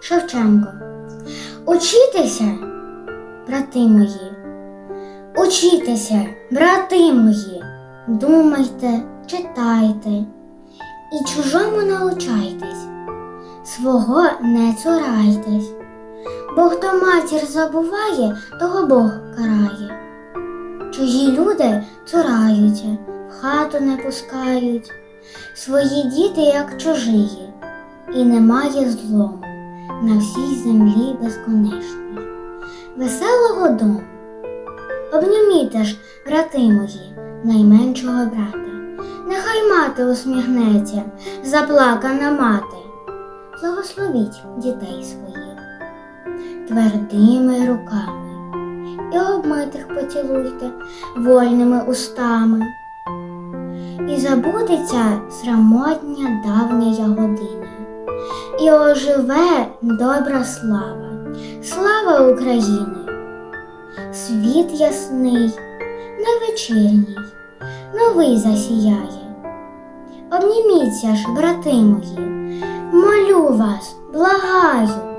Шевченко. Учітеся, брати мої, учітеся, брати мої, думайте, читайте. І чужому научайтесь, свого не цурайтесь, бо хто матір забуває, того Бог карає. Чужі люди цураються, в хату не пускають, свої діти, як чужиї, і немає злому на всій землі безконечній. Веселого дому. Обніміте ж, брати мої, найменшого брата. Нехай мати усміхнеться, заплакана мати. Благословіть дітей своїх твердими руками і обмитих поцілуйте вольними устами. І забудеться срамотня давня година, і оживе добра слава, слава України, світ ясний, невечірній, новий засіяє. Обніміться ж, брати мої, молю вас, благаю,